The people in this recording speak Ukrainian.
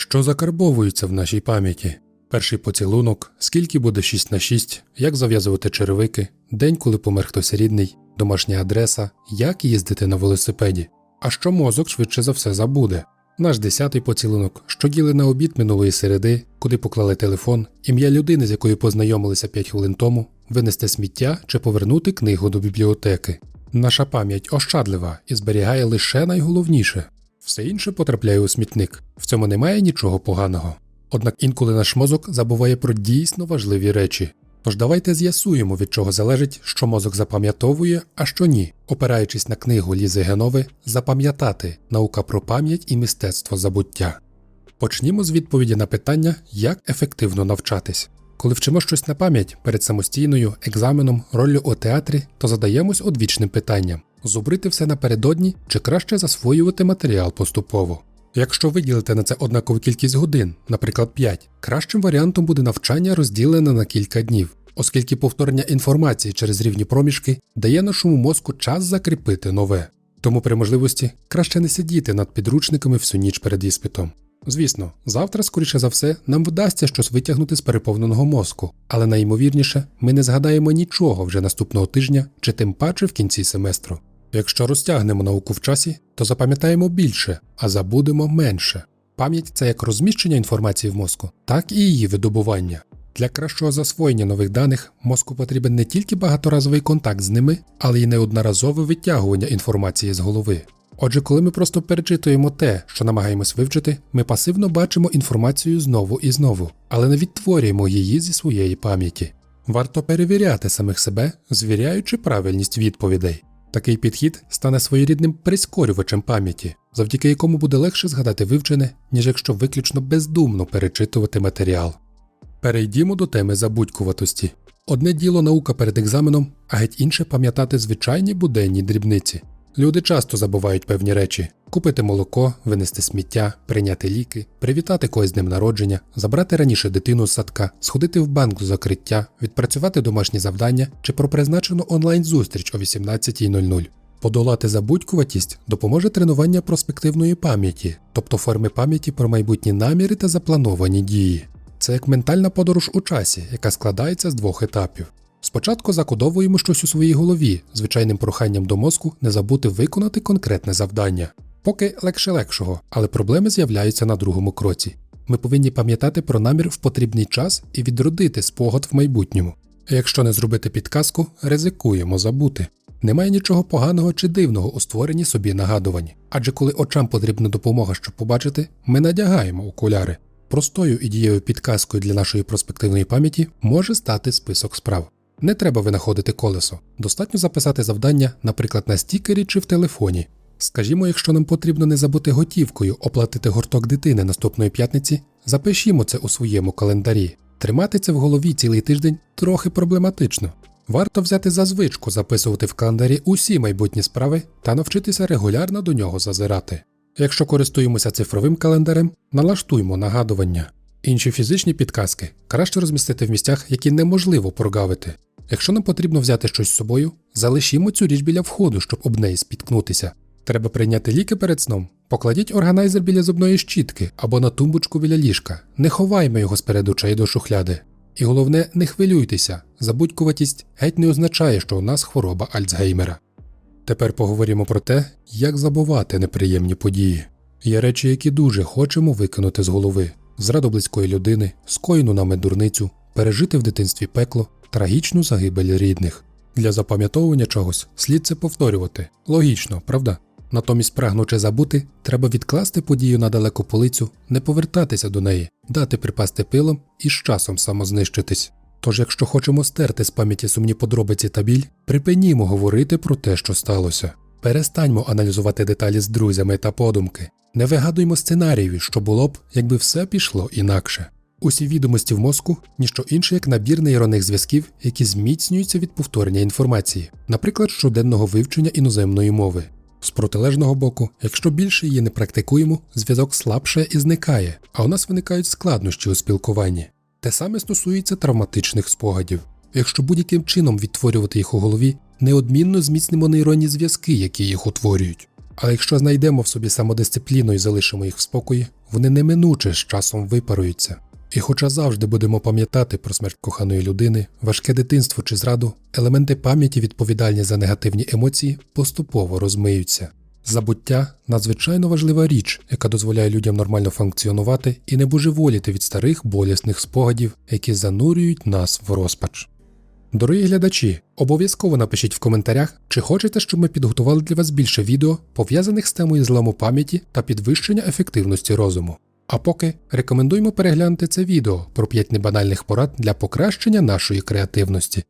що закарбовуються в нашій пам'яті. Перший поцілунок, скільки буде 6 на 6, як зав'язувати черевики, день, коли помер хтось рідний, домашня адреса, як їздити на велосипеді. А що мозок швидше за все забуде. Наш десятий поцілунок, що діли на обід минулої середи, куди поклали телефон, ім'я людини, з якою познайомилися 5 хвилин тому, винести сміття чи повернути книгу до бібліотеки. Наша пам'ять ощадлива і зберігає лише найголовніше. Все інше потрапляє у смітник. В цьому немає нічого поганого. Однак інколи наш мозок забуває про дійсно важливі речі. Тож давайте з'ясуємо, від чого залежить, що мозок запам'ятовує, а що ні, опираючись на книгу Лізи Генови Запам'ятати наука про пам'ять і мистецтво забуття. Почнімо з відповіді на питання, як ефективно навчатись. Коли вчимо щось на пам'ять перед самостійною, екзаменом, роллю у театрі, то задаємось одвічним питанням: зубрити все напередодні чи краще засвоювати матеріал поступово. Якщо виділите на це однакову кількість годин, наприклад 5, кращим варіантом буде навчання розділене на кілька днів, оскільки повторення інформації через рівні проміжки дає нашому мозку час закріпити нове. Тому при можливості краще не сидіти над підручниками всю ніч перед іспитом. Звісно, завтра, скоріше за все, нам вдасться щось витягнути з переповненого мозку, але найімовірніше, ми не згадаємо нічого вже наступного тижня чи тим паче в кінці семестру. Якщо розтягнемо науку в часі, то запам'ятаємо більше, а забудемо менше. Пам'ять це як розміщення інформації в мозку, так і її видобування. Для кращого засвоєння нових даних мозку потрібен не тільки багаторазовий контакт з ними, але й неодноразове витягування інформації з голови. Отже, коли ми просто перечитуємо те, що намагаємось вивчити, ми пасивно бачимо інформацію знову і знову, але не відтворюємо її зі своєї пам'яті. Варто перевіряти самих себе, звіряючи правильність відповідей. Такий підхід стане своєрідним прискорювачем пам'яті, завдяки якому буде легше згадати вивчене, ніж якщо виключно бездумно перечитувати матеріал. Перейдімо до теми забудькуватості. Одне діло наука перед екзаменом, а геть інше пам'ятати звичайні буденні дрібниці. Люди часто забувають певні речі: купити молоко, винести сміття, прийняти ліки, привітати когось з днем народження, забрати раніше дитину з садка, сходити в банк до закриття, відпрацювати домашні завдання чи про призначену онлайн-зустріч о 18.00. Подолати забудькуватість допоможе тренування проспективної пам'яті, тобто форми пам'яті про майбутні наміри та заплановані дії. Це як ментальна подорож у часі, яка складається з двох етапів. Спочатку закодовуємо щось у своїй голові, звичайним проханням до мозку не забути виконати конкретне завдання. Поки легше легшого, але проблеми з'являються на другому кроці. Ми повинні пам'ятати про намір в потрібний час і відродити спогад в майбутньому. А якщо не зробити підказку, ризикуємо забути. Немає нічого поганого чи дивного у створенні собі нагадувань, адже коли очам потрібна допомога, щоб побачити, ми надягаємо окуляри. Простою і дієвою підказкою для нашої проспективної пам'яті може стати список справ. Не треба винаходити колесо, достатньо записати завдання, наприклад, на стікері чи в телефоні. Скажімо, якщо нам потрібно не забути готівкою оплатити гурток дитини наступної п'ятниці, запишімо це у своєму календарі. Тримати це в голові цілий тиждень трохи проблематично. Варто взяти за звичку записувати в календарі усі майбутні справи та навчитися регулярно до нього зазирати. Якщо користуємося цифровим календарем, налаштуймо нагадування. Інші фізичні підказки краще розмістити в місцях, які неможливо прогавити. Якщо нам потрібно взяти щось з собою, залишімо цю річ біля входу, щоб об неї спіткнутися. Треба прийняти ліки перед сном. Покладіть органайзер біля зубної щітки або на тумбочку біля ліжка. Не ховаймо його сперед очей до шухляди. І головне, не хвилюйтеся, забудькуватість геть не означає, що у нас хвороба Альцгеймера. Тепер поговоримо про те, як забувати неприємні події. Є речі, які дуже хочемо викинути з голови: зраду близької людини, скоєну нами дурницю, пережити в дитинстві пекло, трагічну загибель рідних. Для запам'ятовування чогось слід це повторювати. Логічно, правда? Натомість, прагнучи забути, треба відкласти подію на далеку полицю, не повертатися до неї, дати припасти пилом і з часом самознищитись. Тож, якщо хочемо стерти з пам'яті сумні подробиці та біль, припинімо говорити про те, що сталося. Перестаньмо аналізувати деталі з друзями та подумки. Не вигадуймо сценаріїв, що було б, якби все пішло інакше. Усі відомості в мозку ніщо інше, як набір нейронних зв'язків, які зміцнюються від повторення інформації, наприклад, щоденного вивчення іноземної мови. З протилежного боку, якщо більше її не практикуємо, зв'язок слабше і зникає, а у нас виникають складнощі у спілкуванні. Те саме стосується травматичних спогадів. Якщо будь-яким чином відтворювати їх у голові, неодмінно зміцнимо нейронні зв'язки, які їх утворюють. Але якщо знайдемо в собі самодисципліну і залишимо їх в спокої, вони неминуче з часом випаруються. І хоча завжди будемо пам'ятати про смерть коханої людини, важке дитинство чи зраду, елементи пам'яті, відповідальні за негативні емоції, поступово розмиються. Забуття надзвичайно важлива річ, яка дозволяє людям нормально функціонувати і не божеволіти від старих болісних спогадів, які занурюють нас в розпач. Дорогі глядачі, обов'язково напишіть в коментарях, чи хочете, щоб ми підготували для вас більше відео, пов'язаних з темою зламу пам'яті та підвищення ефективності розуму. А поки рекомендуємо переглянути це відео про 5 небанальних порад для покращення нашої креативності.